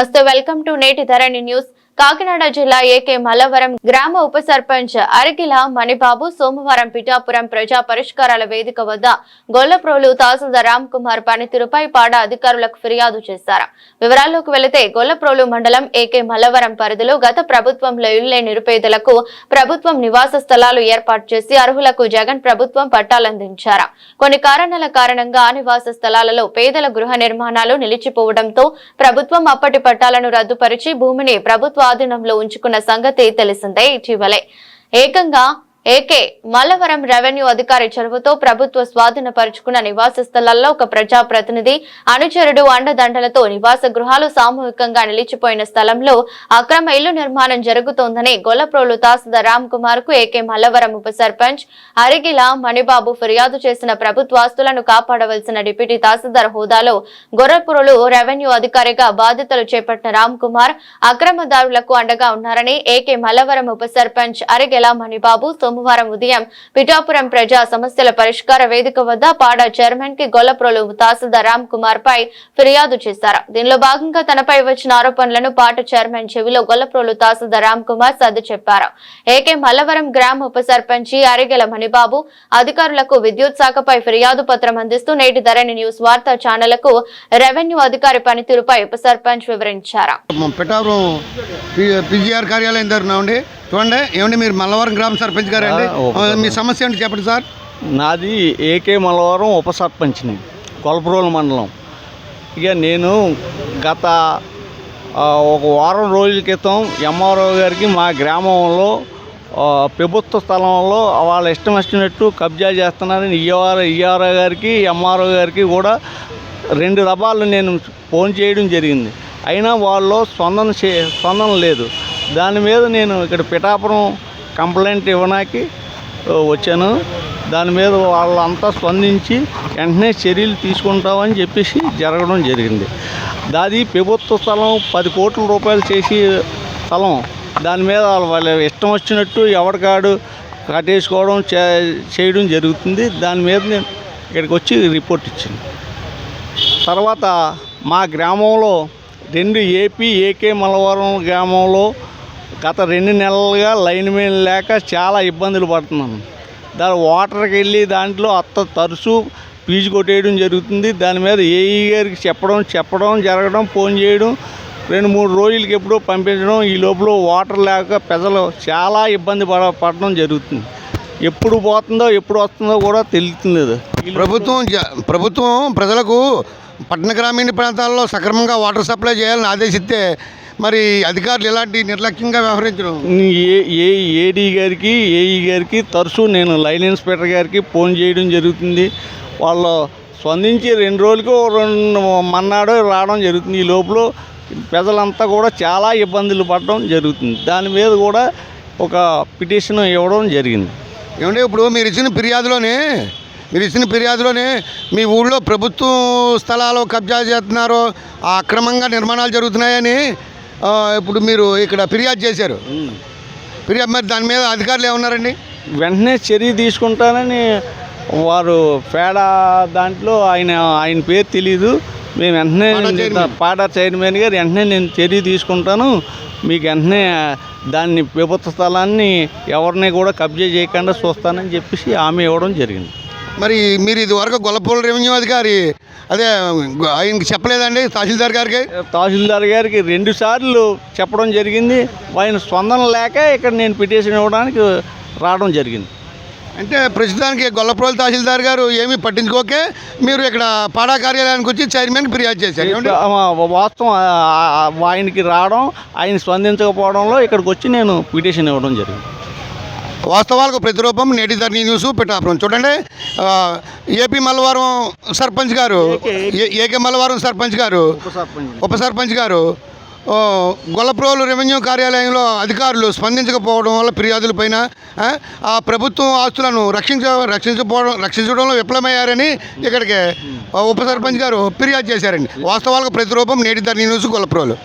నమస్తే welcome to నేటి Dharani news. Kakinada జిల్లా ఏకే మల్లవరం గ్రామ ఉప సర్పంచ్ అరకిల మణిబాబు సోమవారం పిఠాపురం ప్రజా పరిష్కారాల వేదిక వద్ద గొల్లప్రోలు తహసీల్దార్ రామ్ కుమార్ పనితీరుపై పాడ అధికారులకు ఫిర్యాదు చేశారు. వివరాల్లోకి వెళితే గొల్లప్రోలు మండలం ఏకే మల్లవరం పరిధిలో గత ప్రభుత్వంలో ఇళ్ళే నిరుపేదలకు ప్రభుత్వం నివాస స్థలాలు ఏర్పాటు చేసి అర్హులకు జగన్ ప్రభుత్వం పట్టాలందించారు. కొన్ని కారణాల కారణంగా నివాస స్థలాలలో పేదల గృహ నిర్మాణాలు నిలిచిపోవడంతో ప్రభుత్వం అప్పటి పట్టాలను రద్దుపరిచి భూమిని ప్రభుత్వ స్వాధీనంలో ఉంచుకున్న సంగతి తెలిసిందే. ఇటీవలే ఏకంగా ఏకే మల్లవరం రెవెన్యూ అధికారి చొరవతో ప్రభుత్వ స్వాధీనపరుచుకున్న నివాస స్థలాల్లో ఒక ప్రజా ప్రతినిధి అనుచరుడు అండదండలతో నివాస గృహాలు సామూహికంగా నిలిచిపోయిన స్థలంలో అక్రమ ఇల్లు నిర్మాణం జరుగుతోందని గొల్లప్రోలు తహసీల్దార్ రామ్ కుమార్కు ఏకే మల్లవరం ఉప సర్పంచ్ అరిగిల మణిబాబు ఫిర్యాదు చేసిన ప్రభుత్వ ఆస్తులను కాపాడవలసిన డిప్యూటీ తహసీల్దార్ హోదాలో గొర్రపురులు రెవెన్యూ అధికారిగా బాధ్యతలు చేపట్టిన రామ్ కుమార్ అక్రమదారులకు అండగా ఉన్నారని ఏకే మల్లవరం ఉప సర్పంచ్ అరిగెల మణిబాబు సోమవారం ఉదయం పిఠాపురం ప్రజా సమస్యల పరిష్కార వేదిక వద్ద పాడా చైర్మన్కి గొల్లప్రోలు తహసీల్దార్ రామ్ కుమార్ పై ఫిర్యాదు చేశారు. దీనిలో భాగంగా తనపై వచ్చిన ఆరోపణలను పాట చైర్మన్ చెవిలో గొల్లప్రోలు తహసీల్దార్ రామ్ కుమార్ సర్ది చెప్పారు. ఏకే మల్లవరం గ్రామ ఉప సర్పంచి అరిగెల మణిబాబు అధికారులకు విద్యుత్ శాఖపై ఫిర్యాదు పత్రం అందిస్తూ నేటి ధరణి న్యూస్ వార్తా ఛానళ్ళకు రెవెన్యూ అధికారి పనితీరుపై ఉప సర్పంచ్ వివరించారు. పిజిఆర్ కార్యాలయం దగ్గర ఉండి చూడండి ఏమండి మీరు మల్లవరం గ్రామ సర్పంచ్ గారు అండి. మీ సమస్య ఏంటి చెప్పండి సార్? నాది ఏకే మలవరం ఉప సర్పంచ్ని కొలపరోలు మండలం. ఇక నేను గత ఒక వారం రోజుల క్రితం ఎంఆర్ఓ గారికి మా గ్రామంలో ప్రభుత్వ స్థలంలో వాళ్ళ ఇష్టం వచ్చినట్టు కబ్జా చేస్తున్నారని ఈఆర్ ఈఆర్ఓ గారికి ఎంఆర్ఓ గారికి కూడా రెండు దఫాలు నేను ఫోన్ చేయడం జరిగింది. అయినా వాళ్ళు స్పందన చే స్పందన లేదు. దాని మీద నేను ఇక్కడ పిఠాపురం కంప్లైంట్ ఇవ్వడానికి వచ్చాను. దాని మీద వాళ్ళంతా స్పందించి వెంటనే చర్యలు తీసుకుంటామని చెప్పేసి జరగడం జరిగింది. దాది ప్రభుత్వ స్థలం పది కోట్ల రూపాయలు చేసి స్థలం. దాని మీద వాళ్ళ ఇష్టం వచ్చినట్టు ఎవరికాడు కట్టేసుకోవడం చే- చేయడం జరుగుతుంది. దాని మీద నేను ఇక్కడికి వచ్చి రిపోర్ట్ ఇచ్చింది తర్వాత మా గ్రామంలో రెండు ఏపీ ఏకే మలవరం గ్రామంలో గత రెండు నెలలుగా లైన్ మీద లేక చాలా ఇబ్బందులు పడుతున్నాను. దాని వాటర్కి వెళ్ళి దాంట్లో అత్త తరచు ఫీజు కొట్టేయడం జరుగుతుంది. దాని మీద ఏఈ గారికి చెప్పడం చెప్పడం జరగడం ఫోన్ చేయడం రెండు మూడు రోజులకి ఎప్పుడో పంపించడం ఈ లోపల వాటర్ లేక ప్రజలు చాలా ఇబ్బంది పడ పడడం జరుగుతుంది. ఎప్పుడు పోతుందో ఎప్పుడు వస్తుందో కూడా తెలుస్తుంది ప్రభుత్వం ప్రభుత్వం ప్రజలకు పట్టణ గ్రామీణ ప్రాంతాల్లో సక్రమంగా వాటర్ సప్లై చేయాలని ఆదేశిస్తే మరి అధికారులు ఎలాంటి నిర్లక్ష్యంగా వ్యవహరించడం ఏ ఏ ఏడీ గారికి ఏఈ గారికి తరచూ నేను లైన్ ఇన్స్పెక్టర్ గారికి ఫోన్ చేయడం జరుగుతుంది. వాళ్ళు స్పందించి రెండు రోజులకు రెండు మన్నాడు రావడం జరుగుతుంది. ఈ లోపల ప్రజలంతా కూడా చాలా ఇబ్బందులు పడడం జరుగుతుంది. దాని మీద కూడా ఒక పిటిషన్ ఇవ్వడం జరిగింది. ఏమంటే ఇప్పుడు మీరు ఇచ్చిన ఫిర్యాదులోనే మీరు ఇచ్చిన ఫిర్యాదులోనే మీ ఊళ్ళో ప్రభుత్వ స్థలాలు కబ్జా చేస్తున్నారు అక్రమంగా నిర్మాణాలు జరుగుతున్నాయని ఇప్పుడు మీరు ఇక్కడ ఫిర్యాదు చేశారు. ఫిర్యాదు మరి దాని మీద అధికారులు ఏమన్నారండి? వెంటనే చర్య తీసుకుంటానని వారు పేడ దాంట్లో ఆయన ఆయన పేరు తెలీదు. మేము వెంటనే పాడా చైర్మన్. పాడా చైర్మన్ గారు వెంటనే నేను చర్య తీసుకుంటాను. మీకు వెంటనే దాన్ని ప్రభుత్వ స్థలాన్ని ఎవరిని కూడా కబ్జా చేయకుండా చూస్తానని చెప్పేసి హామీ ఇవ్వడం జరిగింది. మరి మీరు ఇది వరకు గొల్లపూడి రెవెన్యూ అధికారి అదే ఆయనకి చెప్పలేదండి తహసీల్దార్ గారికి? తహసీల్దార్ గారికి రెండు సార్లు చెప్పడం జరిగింది. ఆయన స్పందన లేక ఇక్కడ నేను పిటిషన్ ఇవ్వడానికి రావడం జరిగింది. అంటే ప్రస్తుతానికి గొల్లప్రోలు తహసీల్దార్ గారు ఏమీ పట్టించుకోకే మీరు ఇక్కడ పాడా కార్యాలయానికి వచ్చి చైర్మన్కి ఫిర్యాదు చేశారు వాస్తవం ఆయనకి రావడం ఆయన స్పందించకపోవడంలో ఇక్కడికి వచ్చి నేను పిటిషన్ ఇవ్వడం జరిగింది. వాస్తవాలకు ప్రతిరూపం నేటి ధరణి న్యూస్ పిఠాపురం. చూడండి ఏపీ మల్లవరం సర్పంచ్ గారు ఏ- ఏకే మల్లవరం సర్పంచ్ గారు ఉప సర్పంచ్. గారు గొల్లప్రోలు రెవెన్యూ కార్యాలయంలో అధికారులు స్పందించకపోవడం వల్ల ఫిర్యాదుల పైన ఆ, ప్రభుత్వం ఆస్తులను రక్షించ రక్షించకపోవడం రక్షించడంలో విఫలమయ్యారని ఇక్కడికి ఉప సర్పంచ్ గారు ఫిర్యాదు చేశారండి. వాస్తవాలకు ప్రతిరూపం నేటి ధరణి న్యూస్ గొల్లప్రోలు.